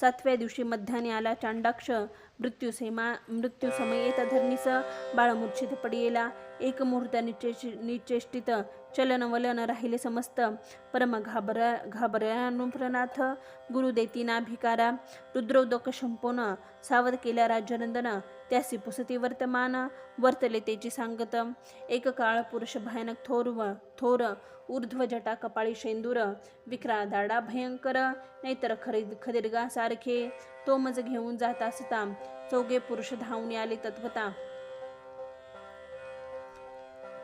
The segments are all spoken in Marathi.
सातव्या दिवशी मध्याने आला चांडाक्ष मृत्यू सेमा मृत्यू समयेत धरणीस बाळमूर्छित पडियेला एक मुहूर्त निचेष निचेष्टित चलन वलन राहिले समस्त. परम घाबरा घाबरानुप्रनाथ गुरुदेतीना भिकारा रुद्रोदक शंपोन सावध केल्या राजनंदन. त्यासी पुसती वर्तमान वर्तले तेची सांगत एक काळ पुरुष भयानक थोर व थोर ऊर्ध्व जटा कपाळी शेंदूर विक्रा दाडा भयंकर नाहीतर खरी खदीर्गासारखे तो मज घेऊन जात असता चौघे पुरुष धावून आले तत्वता.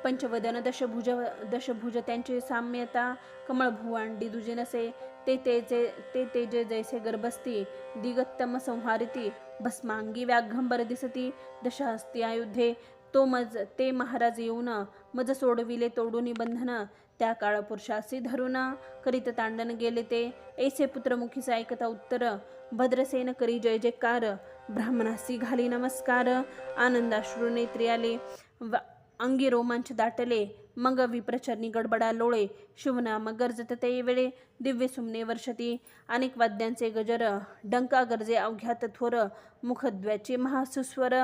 पंचवदन दशभुज दशभुज त्यांचे साम्यता कमळभुवांडी दुजे नसे ते तेजे ते तेजे जैसे गर्भस्ती दिगत्तम संहारिती भस्मांगी व्याघंबर दिसती दशहस्ती आयुधे तो मज ते महाराज येऊन मज सोडविले तोडून बंधन त्या काळ पुरुषासी धरून करीत तांडन गेले ते. ऐसे पुत्रमुखीचा ऐकता उत्तर भद्रसेन करी जय जयकार ब्राह्मणासी घाली नमस्कार आनंदाश्रू नेत्री आले. वा- अंगी रोमांच दाटले मग विप्रचरणी गडबडा लोळे शिवनाम गरजत ते वेळे दिव्य सुमने वर्षती अनेक वाद्यांचे गजर डंका गरजे अवघ्यात थोर मुखद्व्याचे महासुस्वर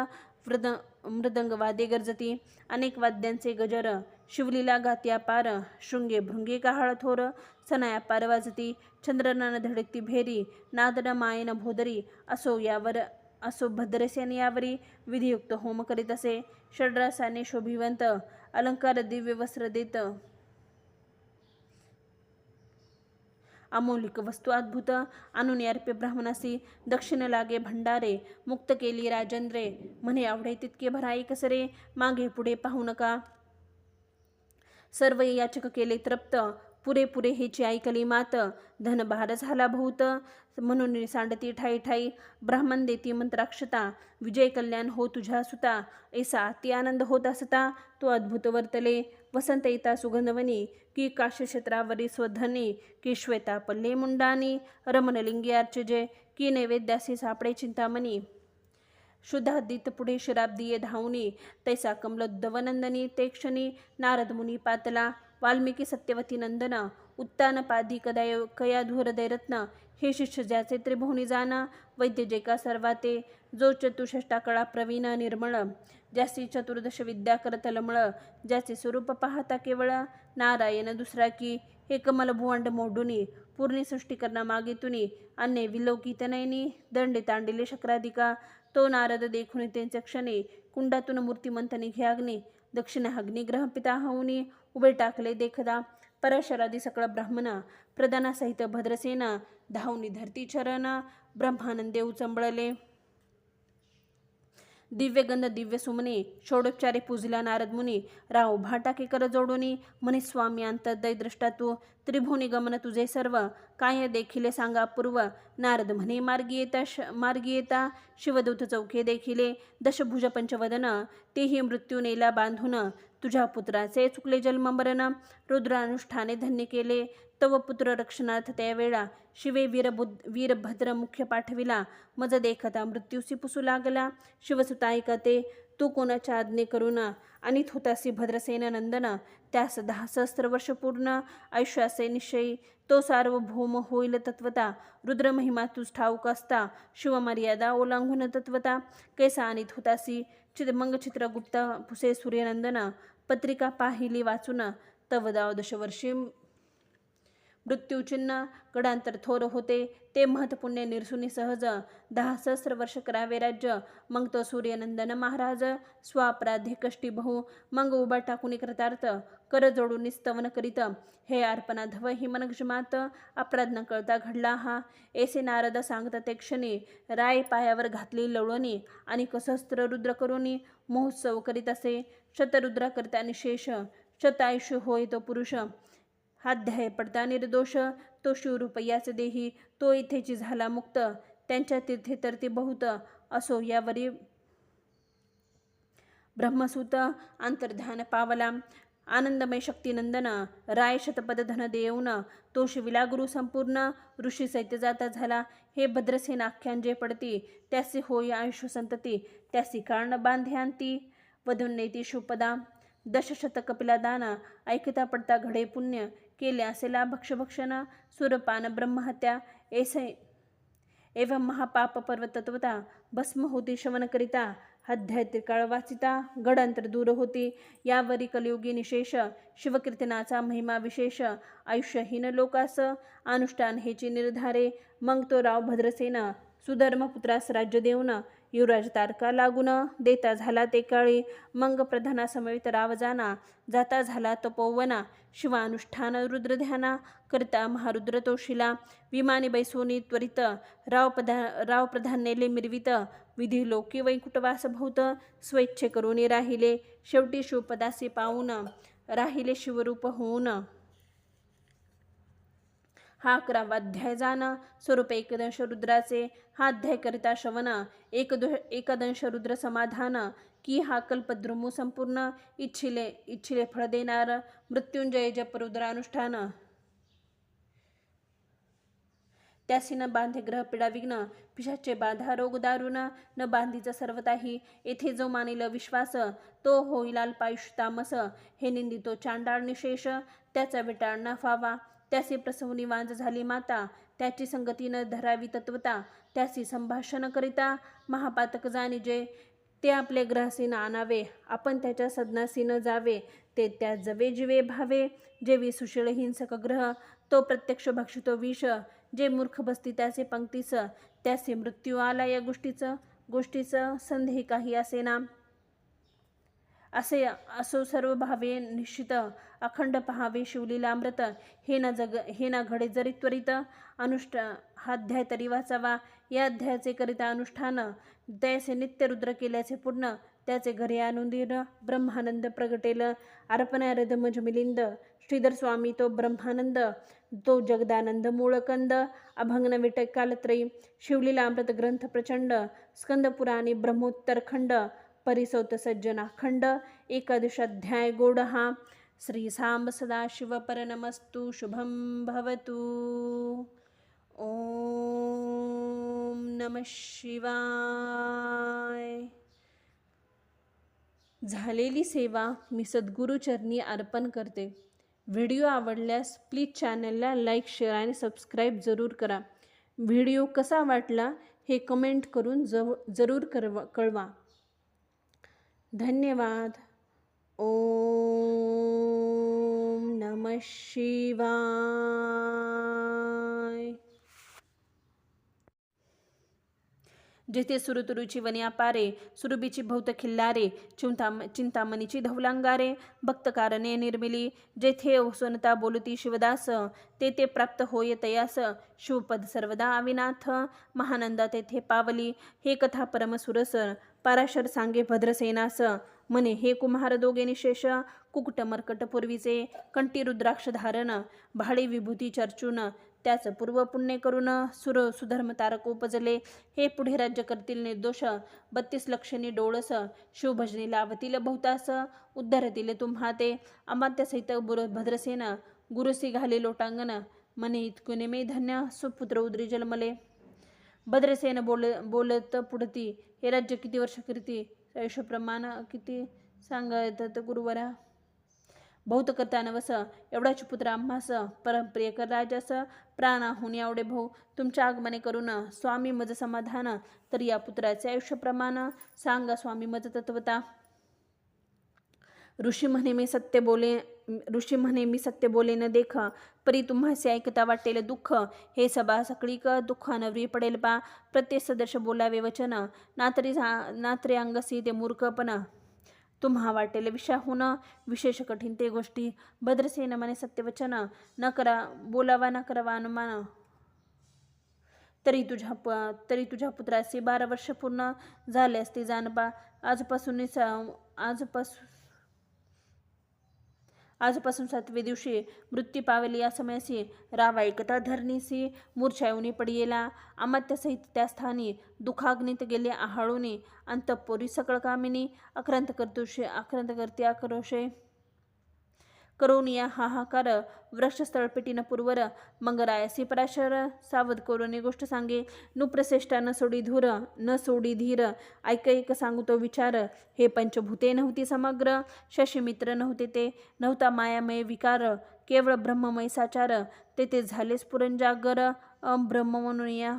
मृद मृदंगवादे गरजती अनेक वाद्यांचे गजर शिवलीला गात्या पार शृंगे भृंगे काहाळ थोर सनाया पार वाजती चंद्रनान धडकती भेरी नादन मायन भोदरी असो यावर असो भद्रसेन यावरी विधियुक्त होम करीत असे. षड्रासाने शोभिवंत अलंकार दिव्य वस्त्र देत. अमौलिक वस्तू अद्भुत आणून अर्प्य ब्राह्मणासी दक्षिण लागे भंडारे मुक्त केली राजेंद्रे. म्हणे आवडे तितके भराई कसरे मागे पुढे पाहू नका. सर्व याचक केले तृप्त पुरेपुरे हेची ऐकली मात धनभार झाला बहुत म्हणून सांडती ठाई ठाई ब्राह्मण देती मंत्राक्षता विजय कल्याण हो तुझ्या सुता. ऐसा अति आनंद होत असता तो अद्भुत वर्तले. वसंत येता सुगंधवनी की काशक्षेत्रावरी स्वधनी की श्वेता पल्ले मुंडानी. रमणलिंगी अर्चजे की नैवेद्यासी सापडे चिंतामणी. शुद्धादित पुढे शराब्दीय धावणी तैसा कमलोद्दवनंदनी ते क्षणी नारद मुनी पातला. वाल्मिकी सत्यवती नंदन उत्तानपादी कदाय कया धूरदैरत्न हे शिष्य ज्याचे त्रिभुवनी जाना वैद्य जे का सर्वाते जो चतुष्टाकळा प्रवीण निर्मळ ज्याची चतुर्दश विद्या करत लमळ ज्याचे स्वरूप पाहता केवळ नारायण दुसरा की हे कमल भुवंड मोडुनी पूर्णी सृष्टी करना मागेतुनी अन्य विलोकित नयनी दंडे तांडिले शक्राधिका तो नारद देखून त्यांच्या क्षणे कुंडातून मूर्तिमंत घ्याग्ने दक्षिण अग्निग्रह पिता होऊनी उभे टाकले देखदा. परशरादी सकळ ब्राह्मण प्रधानासहित भद्रसेना धावनी धरती चरण ब्रह्मानंदे उचंबळले. दिव्यगंध दिव्य सुमने षोडोपचारे पूजला नारद मुनी राव भाटाके कर जोडुनी म्हणे स्वामी अंतर्दय दृष्टा तू त्रिभुवनी गमन तुझे सर्व काय देखिले सांगा पूर्व नारद म्हणे मार्गी येता श मार्गी येता शिवदूत चौके देखिले दशभुज पंचवदन तेही मृत्यू नेला बांधून तुझ्या पुत्राचे चुकले जन्ममरण रुद्रानुष्ठाने धन्य केले तव पुत्र रक्षणार्थ त्यावेळा शिवे वीरबुद्ध वीरभद्र मुख्य पाठविला. मज देखता मृत्यूसी पुसू लागला. शिवसुता ऐकते तू कोणाच्या आज्ञे करुणा अनित होतासी भद्रसेन नंदन त्यास दहा सहस्र वर्ष पूर्ण. आयुष्याचे निश्चयी तो सार्वभौम होईल तत्वता. रुद्रमहिमा तुझ ठाऊक असता. शिवमर्यादा ओलांघून तत्वता. कैसा आणि होतासी चित मंग चित्रगुप्त पुसे सूर्यनंदन. पत्रिका पाहिली वाचून. तव दशवर्षी मृत्यूचिन्ह गडांतर थोर होते. ते महत्पुण्य निरसुनी सहज दहा सहस्र वर्ष करावे राज्य. मग तो सूर्यनंदन महाराज स्वापराधी कष्टी बहु मग उभा टाकून कृतार्थ कर जोडून स्तवन करीत. हे अर्पणा धव हि मनक्षमात अपराध न कळता घडला हा. ऐसे नारद सांगत ते क्षणी राय पायावर घातली लवळणी आणि कसहस्त्र रुद्र करुणी महोत्सव करीत असे. शतरुद्रा करता निशेष शतायुष्य होय तो पुरुष. हाध्याय पडता निर्दोष तो शिवरूपयाच देही तो इथेची झाला मुक्त त्यांच्या तीर्थे तर ती बहुत असो यावरी ब्रह्मसूत अंतर्धान पावला आनंदमय शक्तिनंदन राय शतपद धन देऊन तो शिविला गुरु संपूर्ण ऋषी सैत्य जाता झाला हे भद्रसेन आख्यान जे पडती त्यासी होय आयुष्य संतती त्यासी कारण बांध्यांती वधून नेती शुपदा दशशत कपिला दाना ऐकता पडता घडे पुण्य केले असेला भक्षभक्षण सुरपान ब्रह्महत्या ऐसे एवं महापाप पर्वतत्वता भस्म होती शवनकरिता अध्याय त्रिकाळ वाचिता गडांतर दूर होती. यावरी कलियुगी निशेष शिवकीर्तनाचा महिमा विशेष आयुष्यहीन लोकास अनुष्ठान हेची निर्धारे मग तो राव भद्रसेन सुधर्मपुत्रास राज्य देऊन युवराज तारका लागून देता झाला ते काळी. मंग प्रधानासमवेत रावजाना जाता झाला तपोवना शिवानुष्ठान रुद्रध्याना करता महारुद्र तोशिला. विमानी बैसोनी त्वरित राव प्रधा राव प्रधान नेले मिरवित. विधी लोकी वैकुटवास भोवत स्वेच्छे करून राहिले. शेवटी शिवपदासी पाहून राहिले शिवरूप होऊन. हा अकरावा अध्याय जाणं. स्वरूप एकदंश रुद्राचे हा अध्याय करिता श्रवण. एकदो एकदंश रुद्र समाधान. की हा कल्पद्रुमू संपूर्ण इच्छिले इच्छिले फळ देणार. मृत्युंजय जपरुद्रानुष्ठान त्यासी न बांधे ग्रहपिडा विघ्न. पिशाचे बाधा रोग दारुण. न बांधीचा सर्वताही. येथे जो मानिल विश्वास तो होईल अल्पायुष तामस. हे निंदितो चांडाळ निशेष. त्याचा विटाळ न फावा त्यासी प्रसवनी वांज झाली माता त्याची संगती न धरावी तत्वता त्यासी संभाषण करिता महापातक जाणी जे ते आपले ग्रहसीन आणावे आपण त्याच्या सदनासीनं जावे ते त्या जवे जिवे भावे जे विसुशीळ हिंसक ग्रह तो प्रत्यक्ष भक्षितो विष जे मूर्ख बसती त्याचे पंक्तीचं त्याचे मृत्यू आला या गोष्टीचं गोष्टीचं संधी काही असेना असे असो सर्व भावे निश्चित अखंड पहावे शिवलीलामृत. हे ना जग हे ना घडे जरी त्वरित अनुष्ठ हा अध्याय तरी वाचावा. या अध्यायाचे करिता अनुष्ठान दयाचे नित्य रुद्र केल्याचे पूर्ण त्याचे घरी आणून ब्रह्मानंद प्रगटेल. अर्पणारद मज मिलिंद श्रीधर स्वामी तो ब्रह्मानंद तो जगदानंद मूळकंद. अभंगन विटक कालत्रयी शिवलीलामृत ग्रंथ प्रचंड स्कंदपुराणी ब्रह्मोत्तरखंड. परिसौत सज्जनाखंड एकादशाध्याय गोड हा श्री सांब सदाशिव परनमस्तु शुभं भवतु। ओम नम शिवाय। झालेली सेवा मी सद्गुरूचरणी अर्पण करते. व्हिडिओ आवडल्यास प्लीज चॅनलला लाईक शेअर आणि सबस्क्राईब जरूर करा. व्हिडिओ कसा वाटला हे कमेंट करून जव जरूर करवा कळवा. धन्यवाद। ओम नम शिवाय। जेथे सुरुतुरुची वने पारे सुरुबीची भौत खिल्लारे चिंता चिंतामणीची धवलांगारे भक्तकारणे निर्मिली जेथे ओसनता बोलती शिवदास ते ते प्राप्त होय तयास शिवपद सर्वदा अविनाथ महानंदा तेथे पावली हे कथा परमसुरसर पाराशर सांगे भद्रसेनास म्हणे हे कुमार दोघे निशेष कुकुट मर्कट पूर्वीचे कंटी रुद्राक्ष धारण भाडे विभूती चर्चून त्याच पूर्व पुण्य करून सुर सुधर्म तारक उपजले. हे पुढे राज्य करतील निर्दोष बत्तीस लक्षणी डोळस शिवभजनी लावतील बहुतास उद्धारतील तुम्हा ते. अमात्यसहित बुर भद्रसेन गुरुसी घाले लोटांगण. मने इतकुने मे धन्य सुपुत्र उद्री जन्मले. भद्रसेन बोल बोलत पुढती हे राज्य किती वर्ष कीर्ती? आयुष्यप्रमाण किती सांगा येतात गुरुवरा? बहुत करता नवस एवढाच पुत्र आम्हास परमप्रियकर राजास प्राणाहून एवढे भाऊ तुमच्या आगमने करून स्वामी मज समाधान तर या पुत्राचे आयुष्यप्रमाण सांगा स्वामी मज तत्वता. ऋषी म्हणे मी सत्य बोले ऋषी म्हणे मी सत्य बोले न देख परी तुम्हासे ऐकता वाटेल दुःख. हे सभा सकळीक दुःखानवरी पडेल बा. प्रत्येक सदस्य बोलावे वचन. नातरी नात्रे अंगसी ते मूर्खपण तुम्हा वाटेल विषाहून. विशेष कठीण ते गोष्टी. भद्रसेन म्हणे सत्यवचन न करा बोलावा न करावा अनुमान. तरी तुझ्या प तरी तुझ्या पुत्राचे बारा वर्ष पूर्ण झाले असते जानबा आजपासून आजपासून आजपासून सातवे दिवशी मृत्यू पावली या समयासी रावा एकता धरणीसी मूर्छा येऊनी पडियेला अमात्यासहित त्या स्थानी दुखाग्नीत गेले आहाळूनी. अंतपोरी सकळ कामिनी. अक्रांत करतोशे अक्रांत करते आक्रोशे करून या हाहाकार वृक्षस्थळपेटीनं पूर्वर मंगरायासी पराशर सावध करून गोष्ट सांगे नुप्रसेष्टा न सोडी धूर न सोडी धीर ऐक एक सांगू तो विचार हे पंचभूते नव्हती समग्र शशीमित्र नव्हते ते नव्हता मायामय विकार केवळ ब्रह्ममय साचार ते ते झालेच पुरंजागर ब्रह्म म्हणून या